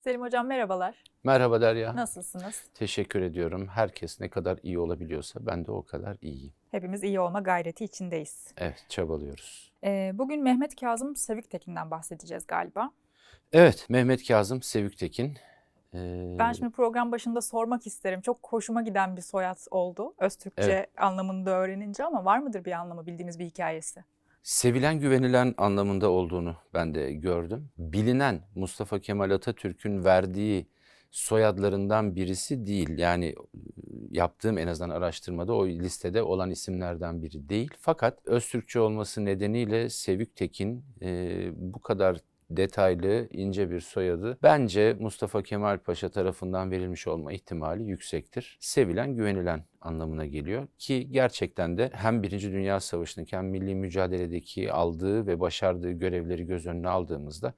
Selim Hocam merhabalar. Merhaba Derya. Nasılsınız? Teşekkür ediyorum. Herkes ne kadar iyi olabiliyorsa ben de o kadar iyiyim. Hepimiz iyi olma gayreti içindeyiz. Evet, çabalıyoruz. Ee, bugün Mehmet Kazım Seviktekin'den bahsedeceğiz galiba. Evet, Mehmet Kazım Seviktekin. Ee, Ben şimdi program başında sormak isterim. Çok hoşuma giden bir soyad oldu. Öztürkçe Evet. anlamında öğrenince ama var mıdır bir anlamı bildiğimiz bir hikayesi? Sevilen, güvenilen anlamında olduğunu ben de gördüm. Bilinen Mustafa Kemal Atatürk'ün verdiği soyadlarından birisi değil. Yani e, yaptığım en azından araştırmada o listede olan isimlerden biri değil. Fakat Öztürkçe olması nedeniyle Seviktekin e, bu kadar detaylı, ince bir soyadı bence Mustafa Kemal Paşa tarafından verilmiş olma ihtimali yüksektir. Sevilen, güvenilen anlamına geliyor ki gerçekten de hem Birinci Dünya Savaşı'ndaki hem milli mücadeledeki aldığı ve başardığı görevleri göz önüne aldığımızda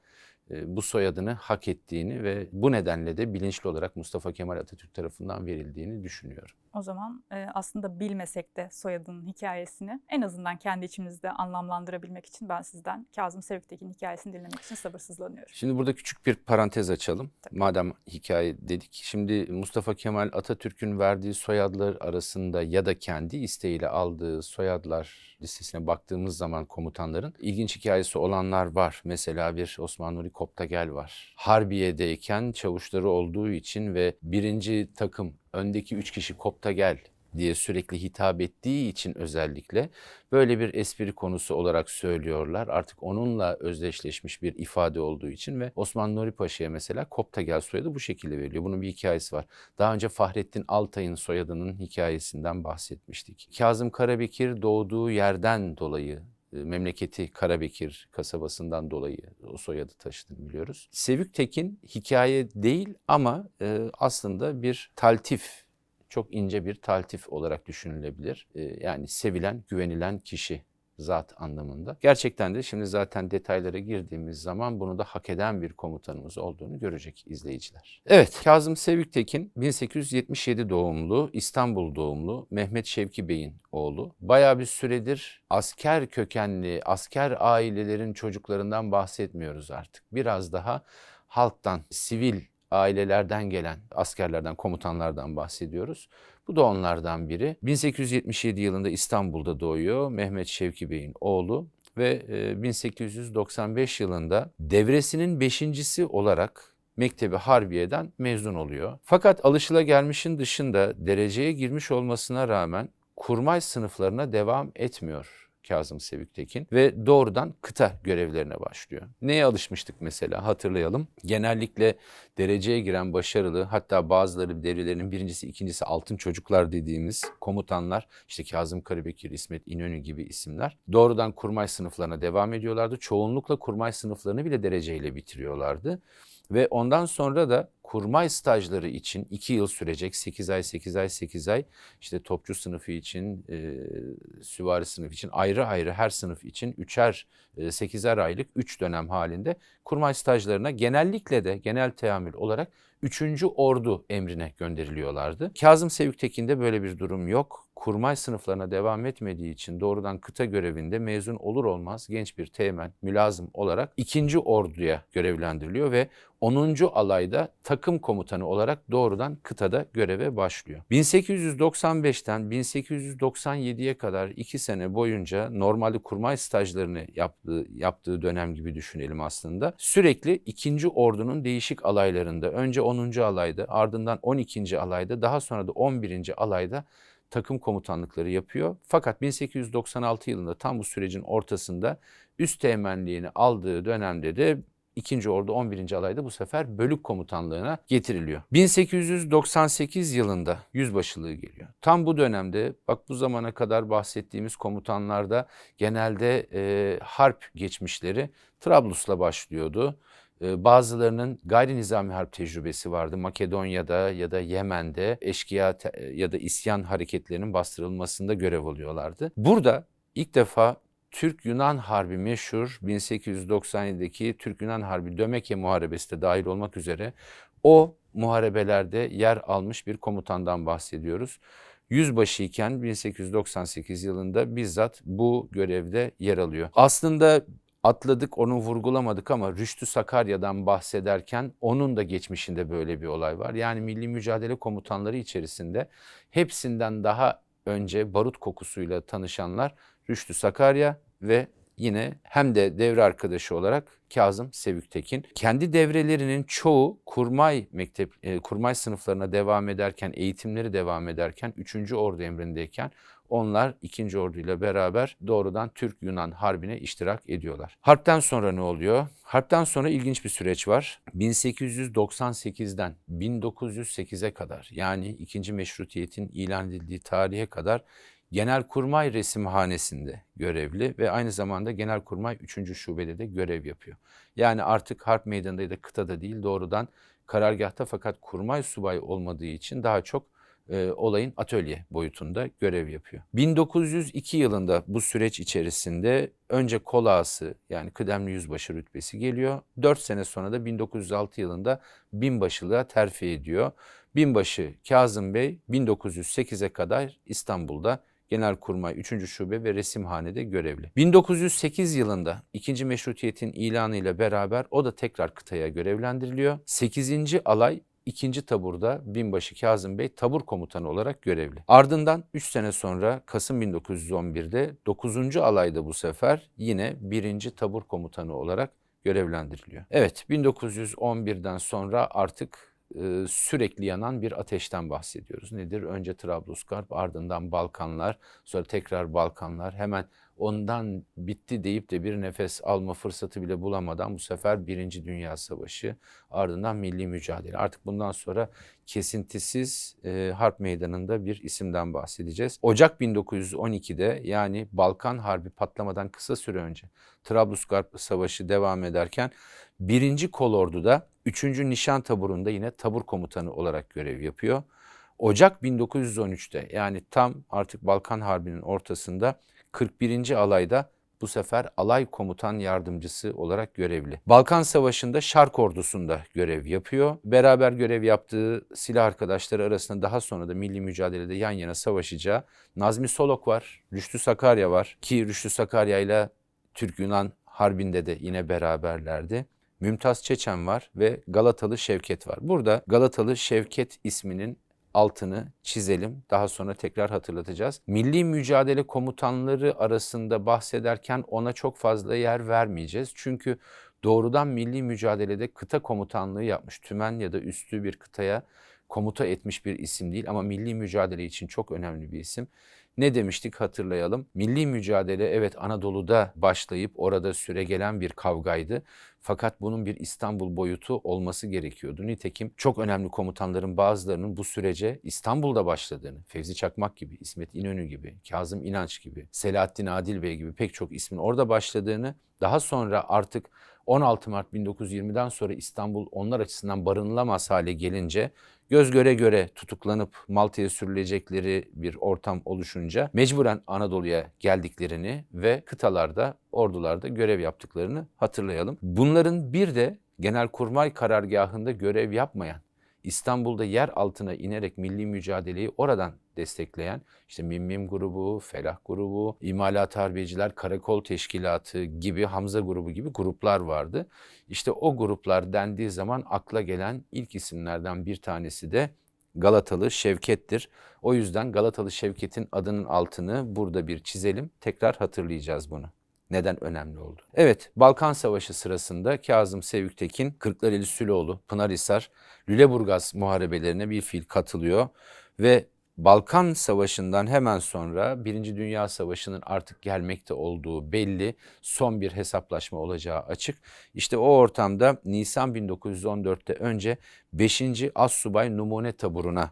bu soyadını hak ettiğini ve bu nedenle de bilinçli olarak Mustafa Kemal Atatürk tarafından verildiğini düşünüyorum. O zaman e, aslında bilmesek de soyadının hikayesini en azından kendi içimizde anlamlandırabilmek için ben sizden Kazım Seviktekin hikayesini dinlemek için sabırsızlanıyorum. Şimdi burada küçük bir parantez açalım. Tabii. Madem hikaye dedik. Şimdi Mustafa Kemal Atatürk'ün verdiği soyadlar arasında ya da kendi isteğiyle aldığı soyadlar listesine baktığımız zaman komutanların ilginç hikayesi olanlar var. Mesela bir Osman Nuri Koptagel var. Harbiye'deyken çavuşları olduğu için ve birinci takım öndeki üç kişi Koptagel diye sürekli hitap ettiği için özellikle böyle bir espri konusu olarak söylüyorlar. Artık onunla özdeşleşmiş bir ifade olduğu için ve Osman Nuri Paşa'ya mesela Koptagel soyadı bu şekilde veriliyor. Bunun bir hikayesi var. Daha önce Fahrettin Altay'ın soyadının hikayesinden bahsetmiştik. Kazım Karabekir doğduğu yerden dolayı e, memleketi Karabekir kasabasından dolayı o soyadı taşıdığını biliyoruz. Sevük Tekin hikaye değil ama e, aslında bir taltif, çok ince bir taltif olarak düşünülebilir. E, yani sevilen, güvenilen kişi zat anlamında. Gerçekten de şimdi zaten detaylara girdiğimiz zaman bunu da hak eden bir komutanımız olduğunu görecek izleyiciler. Evet, Kazım Seviktekin 1877 doğumlu, İstanbul doğumlu Mehmet Şevki Bey'in oğlu. Bayağı bir süredir asker kökenli, asker ailelerin çocuklarından bahsetmiyoruz artık. Biraz daha halktan, sivil ailelerden gelen askerlerden, komutanlardan bahsediyoruz. Bu da onlardan biri. 1877 yılında İstanbul'da doğuyor Mehmet Şevki Bey'in oğlu ve e, 1895 yılında devresinin beşincisi olarak Mektebi Harbiye'den mezun oluyor. Fakat alışılagelmişin dışında dereceye girmiş olmasına rağmen kurmay sınıflarına devam etmiyor Kazım Seviktekin ve doğrudan kıta görevlerine başlıyor. Neye alışmıştık mesela hatırlayalım. Genellikle dereceye giren başarılı hatta bazıları devrelerinin birincisi ikincisi altın çocuklar dediğimiz komutanlar işte Kazım Karabekir, İsmet İnönü gibi isimler doğrudan kurmay sınıflarına devam ediyorlardı. Çoğunlukla kurmay sınıflarını bile dereceyle bitiriyorlardı. Ve ondan sonra da kurmay stajları için 2 yıl sürecek 8 ay 8 ay 8 ay işte topçu sınıfı için e, süvari sınıfı için ayrı ayrı her sınıf için 3'er e, 8'er aylık 3 dönem halinde kurmay stajlarına genellikle de genel teamül olarak 3. Ordu emrine gönderiliyorlardı. Kazım Seviktekin'de böyle bir durum yok. Kurmay sınıflarına devam etmediği için doğrudan kıta görevinde mezun olur olmaz genç bir teğmen, mülazım olarak 2. Ordu'ya görevlendiriliyor ve 10. alayda takım komutanı olarak doğrudan kıtada göreve başlıyor. 1895'ten 1897'ye kadar 2 sene boyunca normalde kurmay stajlarını yaptığı, yaptığı dönem gibi düşünelim aslında. Sürekli 2. ordunun değişik alaylarında önce 10. alayda ardından 12. alayda daha sonra da 11. alayda takım komutanlıkları yapıyor. Fakat 1896 yılında tam bu sürecin ortasında üst teğmenliğini aldığı dönemde de 2. Ordu 11. alayda bu sefer bölük komutanlığına getiriliyor. 1898 yılında yüzbaşılığı geliyor. Tam bu dönemde bak bu zamana kadar bahsettiğimiz komutanlarda genelde e, harp geçmişleri Trablus'la başlıyordu. E, Bazılarının gayri nizami harp tecrübesi vardı. Makedonya'da ya da Yemen'de eşkıya ya da isyan hareketlerinin bastırılmasında görev alıyorlardı. Burada ilk defa Türk-Yunan Harbi meşhur 1897'deki Türk-Yunan Harbi Dömeke Muharebesi de dahil olmak üzere o muharebelerde yer almış bir komutandan bahsediyoruz. Yüzbaşı iken 1898 yılında bizzat bu görevde yer alıyor. Aslında atladık onu vurgulamadık ama Rüştü Sakarya'dan bahsederken onun da geçmişinde böyle bir olay var. Yani milli mücadele komutanları içerisinde hepsinden daha önce barut kokusuyla tanışanlar Rüştü Sakarya ve yine hem de devre arkadaşı olarak Kazım Sevüktekin. Kendi devrelerinin çoğu kurmay mektep e, kurmay sınıflarına devam ederken, eğitimleri devam ederken 3. Ordu emrindeyken onlar 2. Ordu ile beraber doğrudan Türk-Yunan harbine iştirak ediyorlar. Harpten sonra ne oluyor? Harpten sonra ilginç bir süreç var. 1898'den 1908'e kadar yani 2. Meşrutiyetin ilan edildiği tarihe kadar Genelkurmay Resimhanesi'nde görevli ve aynı zamanda Genelkurmay 3. Şube'de de görev yapıyor. Yani artık harp meydanında ya da kıtada değil doğrudan karargahta fakat kurmay subay olmadığı için daha çok e, olayın atölye boyutunda görev yapıyor. 1902 yılında bu süreç içerisinde önce kol ağası yani kıdemli yüzbaşı rütbesi geliyor. 4 sene sonra da 1906 yılında binbaşılığa terfi ediyor. Binbaşı Kazım Bey 1908'e kadar İstanbul'da Genelkurmay 3. Şube ve Resimhane'de görevli. 1908 yılında 2. Meşrutiyet'in ilanı ile beraber o da tekrar kıtaya görevlendiriliyor. 8. alay 2. taburda binbaşı Kazım Bey tabur komutanı olarak görevli. Ardından 3 sene sonra Kasım 1911'de 9. alayda bu sefer yine 1. tabur komutanı olarak görevlendiriliyor. Evet 1911'den sonra artık e, sürekli yanan bir ateşten bahsediyoruz. Nedir? Önce Trablusgarp, ardından Balkanlar, sonra tekrar Balkanlar. Hemen ondan bitti deyip de bir nefes alma fırsatı bile bulamadan bu sefer Birinci Dünya Savaşı, ardından milli mücadele. Artık bundan sonra kesintisiz e, harp meydanında bir isimden bahsedeceğiz. Ocak 1912'de yani Balkan Harbi patlamadan kısa süre önce Trablusgarp Savaşı devam ederken birinci kolorduda 3. Nişan Taburu'nda yine tabur komutanı olarak görev yapıyor. Ocak 1913'te yani tam artık Balkan Harbi'nin ortasında 41. alayda bu sefer alay komutan yardımcısı olarak görevli. Balkan Savaşı'nda Şark Ordusu'nda görev yapıyor. Beraber görev yaptığı silah arkadaşları arasında daha sonra da milli mücadelede yan yana savaşacağı Nazmi Solok var, Rüştü Sakarya var ki Rüştü Sakarya ile Türk-Yunan Harbi'nde de yine beraberlerdi. Mümtaz Çeçen var ve Galatalı Şevket var. Burada Galatalı Şevket isminin altını çizelim. Daha sonra tekrar hatırlatacağız. Milli mücadele komutanları arasında bahsederken ona çok fazla yer vermeyeceğiz. Çünkü doğrudan milli mücadelede kıta komutanlığı yapmış. Tümen ya da üstü bir kıtaya komuta etmiş bir isim değil ama milli mücadele için çok önemli bir isim. Ne demiştik hatırlayalım. Milli mücadele evet Anadolu'da başlayıp orada süre gelen bir kavgaydı. Fakat bunun bir İstanbul boyutu olması gerekiyordu. Nitekim çok önemli komutanların bazılarının bu sürece İstanbul'da başladığını, Fevzi Çakmak gibi, İsmet İnönü gibi, Kazım İnanç gibi, Selahattin Adil Bey gibi pek çok ismin orada başladığını, daha sonra artık 16 Mart 1920'den sonra İstanbul onlar açısından barınılamaz hale gelince göz göre göre tutuklanıp Malta'ya sürülecekleri bir ortam oluşunca mecburen Anadolu'ya geldiklerini ve kıtalarda, ordularda görev yaptıklarını hatırlayalım. Bunların bir de Genelkurmay karargahında görev yapmayan, İstanbul'da yer altına inerek milli mücadeleyi oradan destekleyen işte Mimmim grubu, Felah grubu, İmalat Harbiyeciler, Karakol Teşkilatı gibi Hamza grubu gibi gruplar vardı. İşte o gruplar dendiği zaman akla gelen ilk isimlerden bir tanesi de Galatalı Şevket'tir. O yüzden Galatalı Şevket'in adının altını burada bir çizelim. Tekrar hatırlayacağız bunu neden önemli oldu? Evet, Balkan Savaşı sırasında Kazım Sevüktekin, Kırklareli Süloğlu, Pınarhisar, Lüleburgaz muharebelerine bir fiil katılıyor ve Balkan Savaşı'ndan hemen sonra Birinci Dünya Savaşı'nın artık gelmekte olduğu belli, son bir hesaplaşma olacağı açık. İşte o ortamda Nisan 1914'te önce 5. Assubay Numune Taburu'na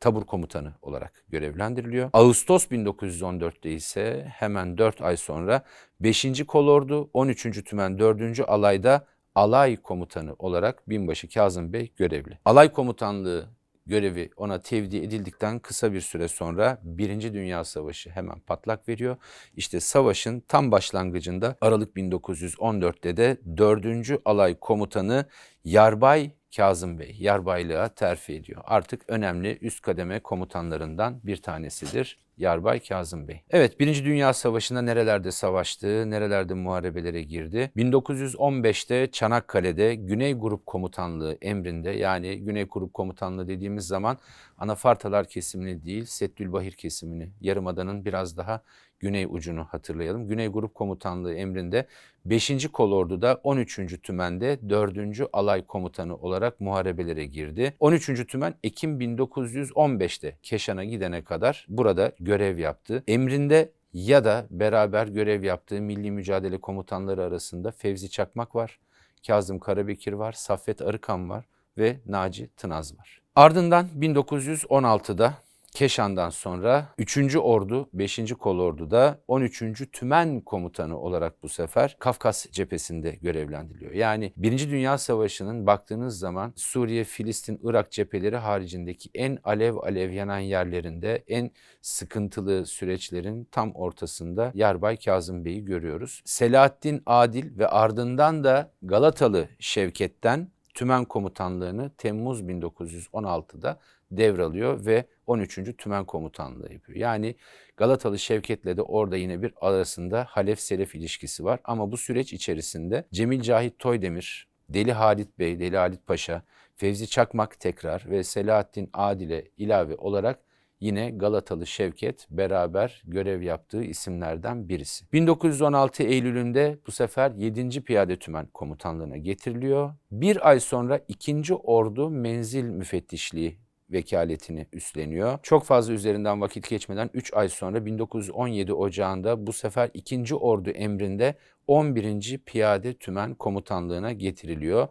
tabur komutanı olarak görevlendiriliyor. Ağustos 1914'te ise hemen 4 ay sonra 5. Kolordu 13. Tümen 4. Alay'da alay komutanı olarak binbaşı Kazım Bey görevli. Alay komutanlığı görevi ona tevdi edildikten kısa bir süre sonra Birinci Dünya Savaşı hemen patlak veriyor. İşte savaşın tam başlangıcında Aralık 1914'te de 4. Alay Komutanı Yarbay Kazım Bey yarbaylığa terfi ediyor. Artık önemli üst kademe komutanlarından bir tanesidir Yarbay Kazım Bey. Evet Birinci Dünya Savaşı'nda nerelerde savaştı, nerelerde muharebelere girdi. 1915'te Çanakkale'de Güney Grup Komutanlığı emrinde yani Güney Grup Komutanlığı dediğimiz zaman Anafartalar kesimini değil Settülbahir kesimini yarımadanın biraz daha güney ucunu hatırlayalım. Güney Grup Komutanlığı emrinde 5. Kolordu'da 13. Tümen'de 4. Alay Komutanı olarak muharebelere girdi. 13. Tümen Ekim 1915'te Keşan'a gidene kadar burada görev yaptı. Emrinde ya da beraber görev yaptığı milli mücadele komutanları arasında Fevzi Çakmak var, Kazım Karabekir var, Saffet Arıkan var ve Naci Tınaz var. Ardından 1916'da Keşan'dan sonra 3. Ordu 5. Kolordu'da 13. Tümen Komutanı olarak bu sefer Kafkas cephesinde görevlendiriliyor. Yani 1. Dünya Savaşı'nın baktığınız zaman Suriye, Filistin, Irak cepheleri haricindeki en alev alev yanan yerlerinde en sıkıntılı süreçlerin tam ortasında Yarbay Kazım Bey'i görüyoruz. Selahattin Adil ve ardından da Galatalı Şevket'ten Tümen Komutanlığını Temmuz 1916'da devralıyor ve 13. Tümen Komutanlığı yapıyor. Yani Galatalı Şevket'le de orada yine bir arasında Halef-Selef ilişkisi var. Ama bu süreç içerisinde Cemil Cahit Toydemir, Deli Halit Bey, Deli Halit Paşa, Fevzi Çakmak tekrar ve Selahattin Adil'e ilave olarak yine Galatalı Şevket beraber görev yaptığı isimlerden birisi. 1916 Eylül'ünde bu sefer 7. Piyade Tümen Komutanlığı'na getiriliyor. Bir ay sonra 2. Ordu Menzil Müfettişliği vekaletini üstleniyor. Çok fazla üzerinden vakit geçmeden 3 ay sonra 1917 Ocağı'nda bu sefer 2. Ordu emrinde 11. Piyade Tümen Komutanlığı'na getiriliyor.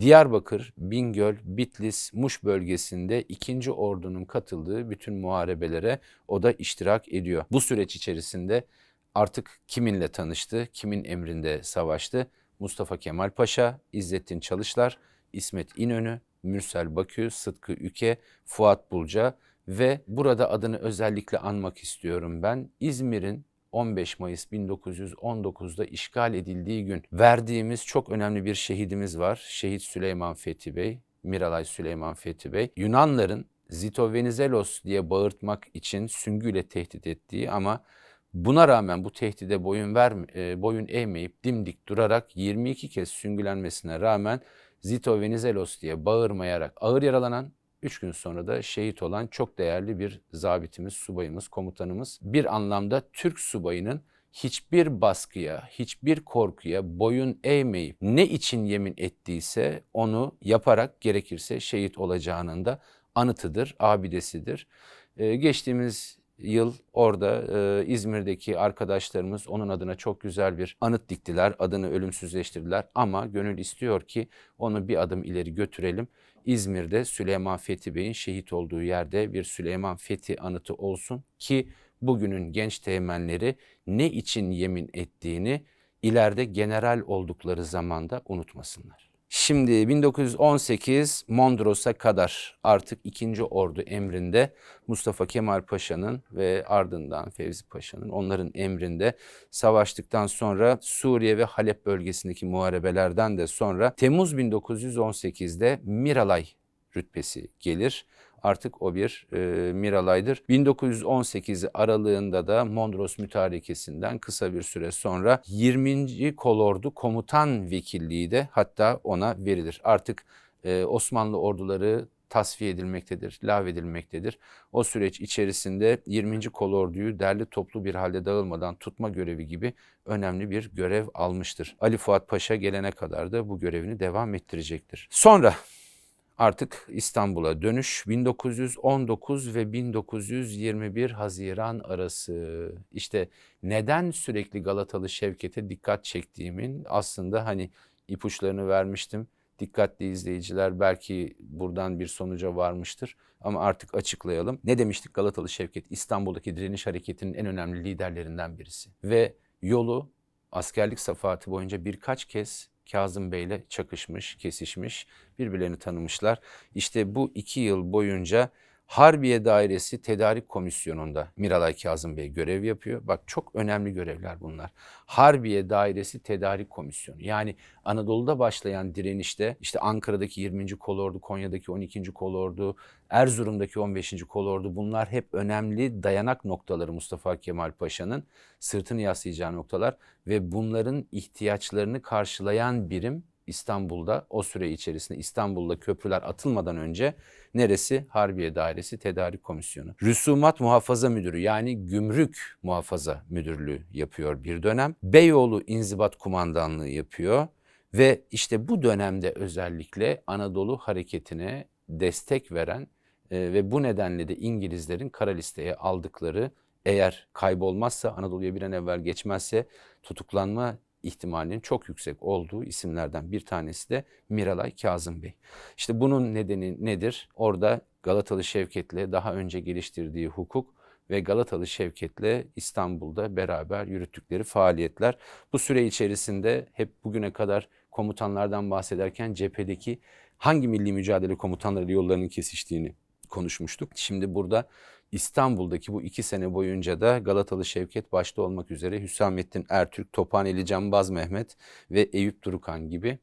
Diyarbakır, Bingöl, Bitlis, Muş bölgesinde 2. Ordu'nun katıldığı bütün muharebelere o da iştirak ediyor. Bu süreç içerisinde artık kiminle tanıştı, kimin emrinde savaştı? Mustafa Kemal Paşa, İzzettin Çalışlar, İsmet İnönü, Mürsel Bakü, Sıtkı Üke, Fuat Bulca ve burada adını özellikle anmak istiyorum ben. İzmir'in 15 Mayıs 1919'da işgal edildiği gün verdiğimiz çok önemli bir şehidimiz var. Şehit Süleyman Fethi Bey, Miralay Süleyman Fethi Bey. Yunanların Zito Venizelos diye bağırtmak için süngüyle tehdit ettiği ama Buna rağmen bu tehdide boyun ver boyun eğmeyip dimdik durarak 22 kez süngülenmesine rağmen Zito Venizelos diye bağırmayarak ağır yaralanan 3 gün sonra da şehit olan çok değerli bir zabitimiz, subayımız, komutanımız. Bir anlamda Türk subayının hiçbir baskıya, hiçbir korkuya boyun eğmeyip ne için yemin ettiyse onu yaparak gerekirse şehit olacağının da anıtıdır, abidesidir. Ee, geçtiğimiz yıl orada e, İzmir'deki arkadaşlarımız onun adına çok güzel bir anıt diktiler. Adını ölümsüzleştirdiler ama gönül istiyor ki onu bir adım ileri götürelim. İzmir'de Süleyman Fethi Bey'in şehit olduğu yerde bir Süleyman Fethi anıtı olsun ki bugünün genç teğmenleri ne için yemin ettiğini ileride general oldukları zamanda unutmasınlar. Şimdi 1918 Mondros'a kadar artık 2. Ordu emrinde Mustafa Kemal Paşa'nın ve ardından Fevzi Paşa'nın onların emrinde savaştıktan sonra Suriye ve Halep bölgesindeki muharebelerden de sonra Temmuz 1918'de Miralay rütbesi gelir artık o bir e, Miralay'dır. 1918 aralığında da Mondros mütarekesinden kısa bir süre sonra 20. Kolordu Komutan Vekilliği de hatta ona verilir. Artık e, Osmanlı orduları tasfiye edilmektedir, lağvedilmektedir. O süreç içerisinde 20. Kolorduyu derli toplu bir halde dağılmadan tutma görevi gibi önemli bir görev almıştır. Ali Fuat Paşa gelene kadar da bu görevini devam ettirecektir. Sonra artık İstanbul'a dönüş 1919 ve 1921 Haziran arası. İşte neden sürekli Galatalı Şevket'e dikkat çektiğimin aslında hani ipuçlarını vermiştim. Dikkatli izleyiciler belki buradan bir sonuca varmıştır ama artık açıklayalım. Ne demiştik Galatalı Şevket İstanbul'daki direniş hareketinin en önemli liderlerinden birisi ve yolu askerlik safahatı boyunca birkaç kez Kazım Bey'le çakışmış, kesişmiş, birbirlerini tanımışlar. İşte bu iki yıl boyunca Harbiye Dairesi Tedarik Komisyonu'nda Miralay Kazım Bey görev yapıyor. Bak çok önemli görevler bunlar. Harbiye Dairesi Tedarik Komisyonu. Yani Anadolu'da başlayan direnişte işte Ankara'daki 20. Kolordu, Konya'daki 12. Kolordu, Erzurum'daki 15. Kolordu bunlar hep önemli dayanak noktaları Mustafa Kemal Paşa'nın sırtını yaslayacağı noktalar ve bunların ihtiyaçlarını karşılayan birim İstanbul'da o süre içerisinde İstanbul'da köprüler atılmadan önce neresi? Harbiye Dairesi Tedarik Komisyonu. Rüsumat Muhafaza Müdürü yani Gümrük Muhafaza Müdürlüğü yapıyor bir dönem. Beyoğlu İnzibat Kumandanlığı yapıyor ve işte bu dönemde özellikle Anadolu hareketine destek veren e, ve bu nedenle de İngilizlerin kara listeye aldıkları eğer kaybolmazsa Anadolu'ya bir an evvel geçmezse tutuklanma ihtimalinin çok yüksek olduğu isimlerden bir tanesi de Miralay Kazım Bey. İşte bunun nedeni nedir? Orada Galatalı Şevket'le daha önce geliştirdiği hukuk ve Galatalı Şevket'le İstanbul'da beraber yürüttükleri faaliyetler. Bu süre içerisinde hep bugüne kadar komutanlardan bahsederken cephedeki hangi milli mücadele komutanlarıyla yollarının kesiştiğini konuşmuştuk. Şimdi burada İstanbul'daki bu iki sene boyunca da Galatalı Şevket başta olmak üzere Hüsamettin Ertürk, Tophaneli Cambaz Mehmet ve Eyüp Durukan gibi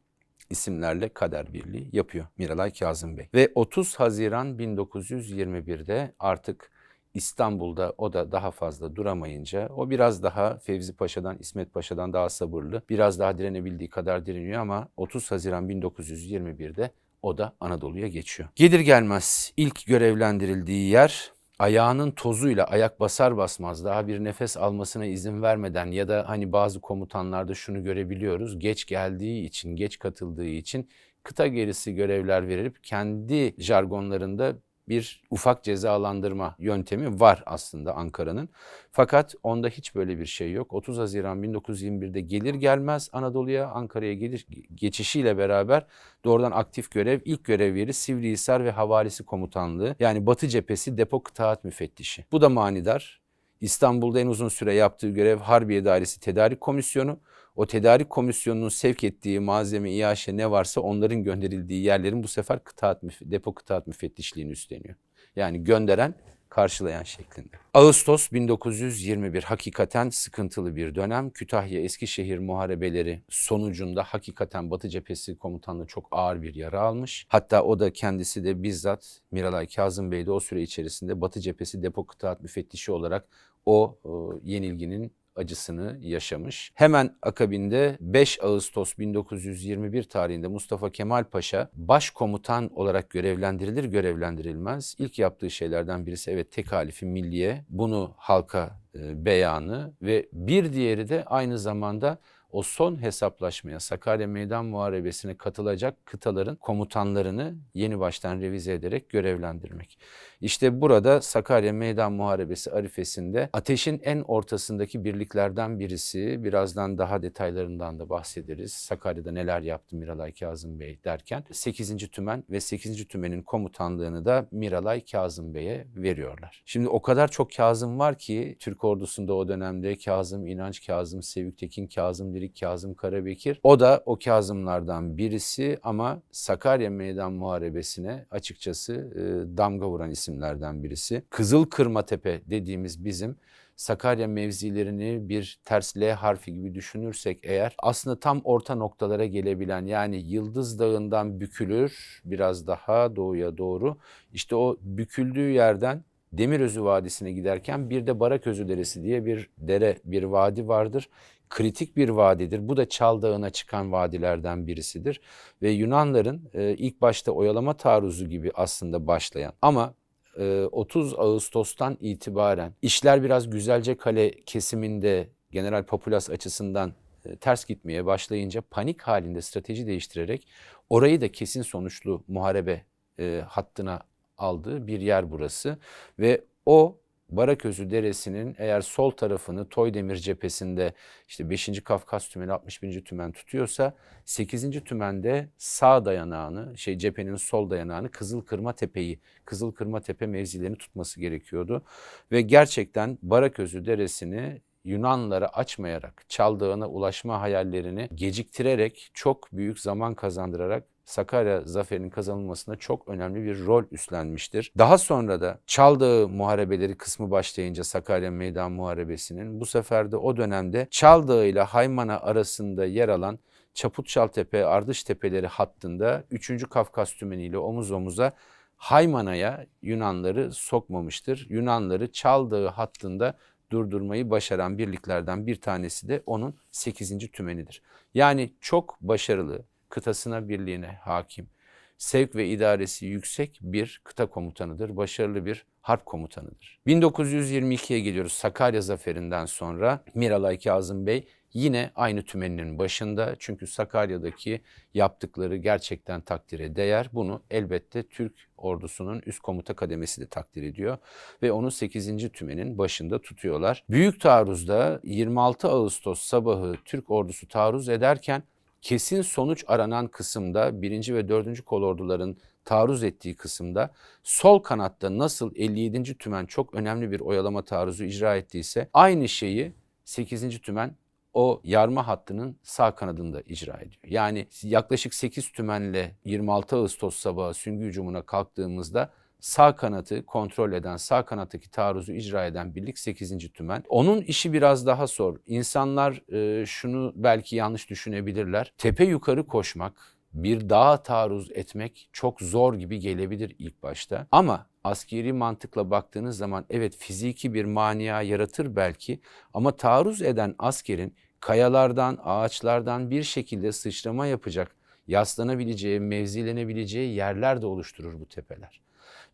isimlerle kader birliği yapıyor Miralay Kazım Bey. Ve 30 Haziran 1921'de artık İstanbul'da o da daha fazla duramayınca o biraz daha Fevzi Paşa'dan, İsmet Paşa'dan daha sabırlı, biraz daha direnebildiği kadar direniyor ama 30 Haziran 1921'de o da Anadolu'ya geçiyor. Gelir gelmez ilk görevlendirildiği yer ayağının tozuyla ayak basar basmaz daha bir nefes almasına izin vermeden ya da hani bazı komutanlarda şunu görebiliyoruz. Geç geldiği için, geç katıldığı için kıta gerisi görevler verilip kendi jargonlarında bir ufak cezalandırma yöntemi var aslında Ankara'nın. Fakat onda hiç böyle bir şey yok. 30 Haziran 1921'de gelir gelmez Anadolu'ya Ankara'ya gelir geçişiyle beraber doğrudan aktif görev ilk görev yeri Sivrihisar ve Havalisi Komutanlığı yani Batı Cephesi Depo Kıtaat Müfettişi. Bu da manidar. İstanbul'da en uzun süre yaptığı görev Harbiye Dairesi Tedarik Komisyonu. O tedarik komisyonunun sevk ettiği malzeme, İHŞ ne varsa onların gönderildiği yerlerin bu sefer kıtaat, depo kıtaat müfettişliğini üstleniyor. Yani gönderen, karşılayan şeklinde. Ağustos 1921 hakikaten sıkıntılı bir dönem. Kütahya Eskişehir muharebeleri sonucunda hakikaten Batı Cephesi komutanlığı çok ağır bir yara almış. Hatta o da kendisi de bizzat Miralay Kazım Bey de o süre içerisinde Batı Cephesi depo kıtaat müfettişi olarak o, o yenilginin acısını yaşamış. Hemen akabinde 5 Ağustos 1921 tarihinde Mustafa Kemal Paşa başkomutan olarak görevlendirilir görevlendirilmez. İlk yaptığı şeylerden birisi evet tekalifi milliye bunu halka e, beyanı ve bir diğeri de aynı zamanda o son hesaplaşmaya Sakarya Meydan Muharebesi'ne katılacak kıtaların komutanlarını yeni baştan revize ederek görevlendirmek. İşte burada Sakarya Meydan Muharebesi arifesinde ateşin en ortasındaki birliklerden birisi, birazdan daha detaylarından da bahsederiz. Sakarya'da neler yaptı Miralay Kazım Bey derken 8. Tümen ve 8. Tümen'in komutanlığını da Miralay Kazım Bey'e veriyorlar. Şimdi o kadar çok Kazım var ki Türk ordusunda o dönemde Kazım İnanç, Kazım Seviktekin, Kazım Dirik, Kazım Karabekir. O da o Kazımlardan birisi ama Sakarya Meydan Muharebesi'ne açıkçası e, damga vuran isimlerden birisi. Kızıl Kırmatepe dediğimiz bizim Sakarya mevzilerini bir ters L harfi gibi düşünürsek eğer aslında tam orta noktalara gelebilen yani Yıldız Dağı'ndan bükülür biraz daha doğuya doğru işte o büküldüğü yerden Demirözü Vadisi'ne giderken bir de Baraközü Deresi diye bir dere, bir vadi vardır. Kritik bir vadidir. Bu da Çal Dağı'na çıkan vadilerden birisidir. Ve Yunanların e, ilk başta oyalama taarruzu gibi aslında başlayan ama e, 30 Ağustos'tan itibaren işler biraz Güzelce Kale kesiminde General Populas açısından e, ters gitmeye başlayınca panik halinde strateji değiştirerek orayı da kesin sonuçlu muharebe e, hattına aldığı bir yer burası ve o Baraközü Deresi'nin eğer sol tarafını Toydemir cephesinde işte 5. Kafkas tümeni 61. tümen tutuyorsa 8. tümende sağ dayanağını şey cephenin sol dayanağını Kızıl Kırma Tepe'yi Kızıl Kırma Tepe mevzilerini tutması gerekiyordu ve gerçekten Baraközü Deresi'ni Yunanlara açmayarak Çal Dağı'na ulaşma hayallerini geciktirerek çok büyük zaman kazandırarak Sakarya zaferinin kazanılmasında çok önemli bir rol üstlenmiştir. Daha sonra da Çaldağı muharebeleri kısmı başlayınca Sakarya Meydan Muharebesi'nin bu sefer de o dönemde Çaldağı ile Haymana arasında yer alan Çaputçaltepe, Ardıştepeleri hattında 3. Kafkas Tümeni ile omuz omuza Haymana'ya Yunanları sokmamıştır. Yunanları Çaldağı hattında durdurmayı başaran birliklerden bir tanesi de onun 8. tümenidir. Yani çok başarılı, kıtasına birliğine hakim, sevk ve idaresi yüksek bir kıta komutanıdır. Başarılı bir harp komutanıdır. 1922'ye geliyoruz Sakarya Zaferi'nden sonra Miralay Kazım Bey yine aynı tümeninin başında. Çünkü Sakarya'daki yaptıkları gerçekten takdire değer. Bunu elbette Türk ordusunun üst komuta kademesi de takdir ediyor ve onu 8. tümenin başında tutuyorlar. Büyük taarruzda 26 Ağustos sabahı Türk ordusu taarruz ederken kesin sonuç aranan kısımda 1. ve 4. kolorduların taarruz ettiği kısımda sol kanatta nasıl 57. tümen çok önemli bir oyalama taarruzu icra ettiyse aynı şeyi 8. tümen o yarma hattının sağ kanadında icra ediyor. Yani yaklaşık 8 tümenle 26 Ağustos sabahı süngü hücumuna kalktığımızda sağ kanatı kontrol eden, sağ kanattaki taarruzu icra eden birlik 8. tümen. Onun işi biraz daha zor. İnsanlar e, şunu belki yanlış düşünebilirler. Tepe yukarı koşmak, bir dağa taarruz etmek çok zor gibi gelebilir ilk başta. Ama askeri mantıkla baktığınız zaman evet fiziki bir mania yaratır belki ama taarruz eden askerin kayalardan, ağaçlardan bir şekilde sıçrama yapacak, yaslanabileceği, mevzilenebileceği yerler de oluşturur bu tepeler.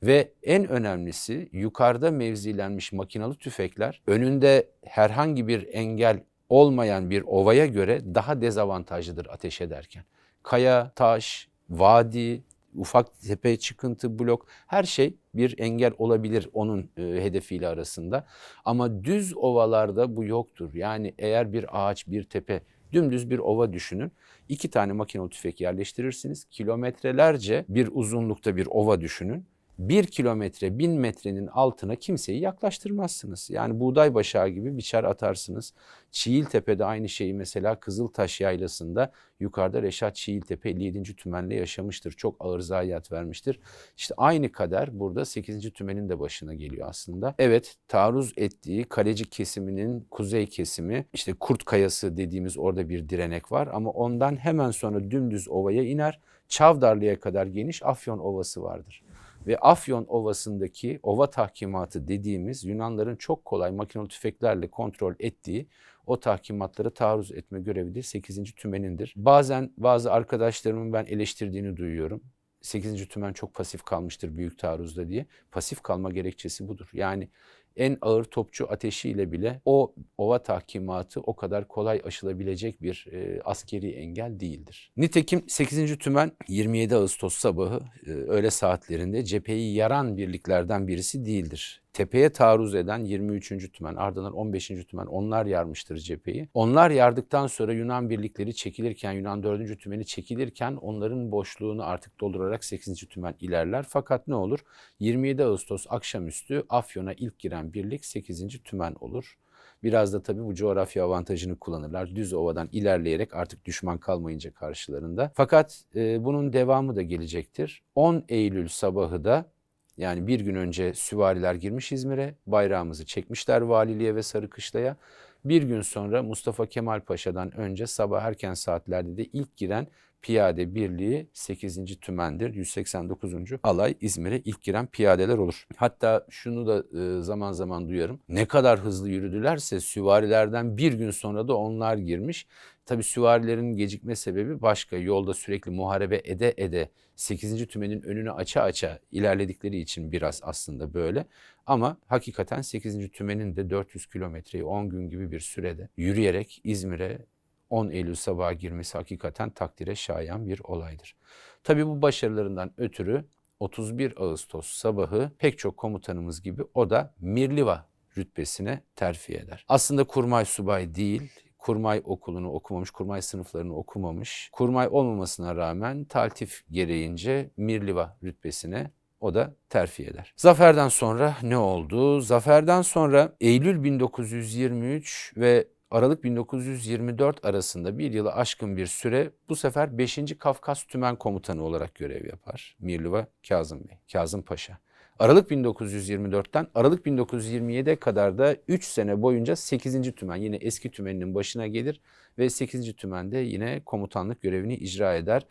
Ve en önemlisi yukarıda mevzilenmiş makinalı tüfekler önünde herhangi bir engel olmayan bir ovaya göre daha dezavantajlıdır ateş ederken. Kaya, taş, vadi, ufak tepe çıkıntı, blok her şey bir engel olabilir onun e, hedefiyle arasında. Ama düz ovalarda bu yoktur. Yani eğer bir ağaç, bir tepe, dümdüz bir ova düşünün. İki tane makinalı tüfek yerleştirirsiniz. Kilometrelerce bir uzunlukta bir ova düşünün. Bir kilometre, bin metrenin altına kimseyi yaklaştırmazsınız. Yani buğday başağı gibi biçer atarsınız. Çiğiltepe'de aynı şeyi mesela Kızıltaş Yaylası'nda yukarıda Reşat Çiğiltepe 57. tümenle yaşamıştır. Çok ağır zayiat vermiştir. İşte aynı kader burada 8. tümenin de başına geliyor aslında. Evet taarruz ettiği kaleci kesiminin kuzey kesimi işte Kurt Kayası dediğimiz orada bir direnek var ama ondan hemen sonra dümdüz ovaya iner. Çavdarlı'ya kadar geniş Afyon Ovası vardır ve Afyon Ovası'ndaki ova tahkimatı dediğimiz Yunanların çok kolay makinalı tüfeklerle kontrol ettiği o tahkimatlara taarruz etme görevi de 8. tümenindir. Bazen bazı arkadaşlarımın ben eleştirdiğini duyuyorum. 8. tümen çok pasif kalmıştır büyük taarruzda diye. Pasif kalma gerekçesi budur. Yani en ağır topçu ateşiyle bile o ova tahkimatı o kadar kolay aşılabilecek bir e, askeri engel değildir. Nitekim 8. Tümen 27 Ağustos sabahı e, öğle saatlerinde cepheyi yaran birliklerden birisi değildir. Tepeye taarruz eden 23. Tümen, ardından 15. Tümen onlar yarmıştır cepheyi. Onlar yardıktan sonra Yunan birlikleri çekilirken, Yunan 4. Tümeni çekilirken onların boşluğunu artık doldurarak 8. Tümen ilerler. Fakat ne olur? 27 Ağustos akşamüstü Afyon'a ilk giren birlik 8. Tümen olur. Biraz da tabii bu coğrafya avantajını kullanırlar. Düz ovadan ilerleyerek artık düşman kalmayınca karşılarında. Fakat e, bunun devamı da gelecektir. 10 Eylül sabahı da yani bir gün önce süvariler girmiş İzmir'e, bayrağımızı çekmişler valiliğe ve Sarıkışla'ya. Bir gün sonra Mustafa Kemal Paşa'dan önce sabah erken saatlerde de ilk giren piyade birliği 8. tümendir. 189. alay İzmir'e ilk giren piyadeler olur. Hatta şunu da e, zaman zaman duyarım. Ne kadar hızlı yürüdülerse süvarilerden bir gün sonra da onlar girmiş. Tabii süvarilerin gecikme sebebi başka. Yolda sürekli muharebe ede ede 8. tümenin önünü aça aça ilerledikleri için biraz aslında böyle. Ama hakikaten 8. tümenin de 400 kilometreyi 10 gün gibi bir sürede yürüyerek İzmir'e 10 Eylül sabahı girmesi hakikaten takdire şayan bir olaydır. Tabii bu başarılarından ötürü 31 Ağustos sabahı pek çok komutanımız gibi o da Mirliva rütbesine terfi eder. Aslında kurmay subay değil, kurmay okulunu okumamış, kurmay sınıflarını okumamış. Kurmay olmamasına rağmen taltif gereğince Mirliva rütbesine o da terfi eder. Zaferden sonra ne oldu? Zaferden sonra Eylül 1923 ve Aralık 1924 arasında bir yılı aşkın bir süre bu sefer 5. Kafkas Tümen Komutanı olarak görev yapar. Mirliva Kazım Bey, Kazım Paşa. Aralık 1924'ten Aralık 1927'ye kadar da 3 sene boyunca 8. Tümen yine eski tümeninin başına gelir ve 8. tümende yine komutanlık görevini icra eder.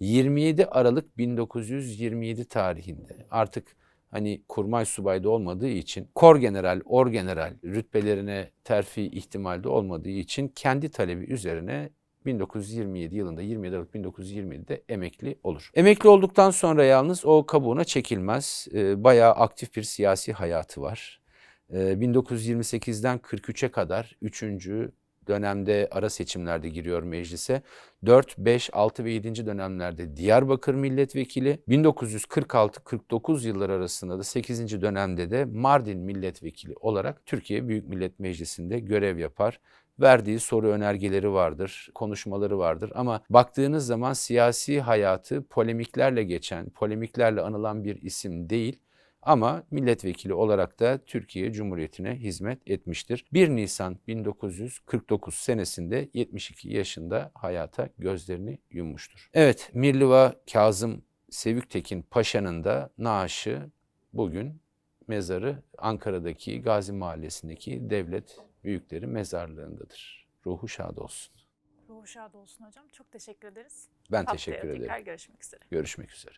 27 Aralık 1927 tarihinde artık hani kurmay subayda olmadığı için kor general, or general rütbelerine terfi ihtimalde olmadığı için kendi talebi üzerine 1927 yılında 27 Aralık 1927'de emekli olur. Emekli olduktan sonra yalnız o kabuğuna çekilmez. Ee, bayağı aktif bir siyasi hayatı var. Ee, 1928'den 43'e kadar 3. dönemde ara seçimlerde giriyor meclise. 4, 5, 6 ve 7. dönemlerde Diyarbakır milletvekili. 1946-49 yıllar arasında da 8. dönemde de Mardin milletvekili olarak Türkiye Büyük Millet Meclisi'nde görev yapar verdiği soru önergeleri vardır, konuşmaları vardır ama baktığınız zaman siyasi hayatı polemiklerle geçen, polemiklerle anılan bir isim değil ama milletvekili olarak da Türkiye Cumhuriyeti'ne hizmet etmiştir. 1 Nisan 1949 senesinde 72 yaşında hayata gözlerini yummuştur. Evet, Mirliva Kazım Sevüktekin Paşa'nın da naaşı bugün mezarı Ankara'daki Gazi Mahallesi'ndeki devlet büyükleri mezarlığındadır. Ruhu şad olsun. Ruhu şad olsun hocam. Çok teşekkür ederiz. Ben Haftaya teşekkür ederim. tekrar görüşmek üzere. Görüşmek üzere.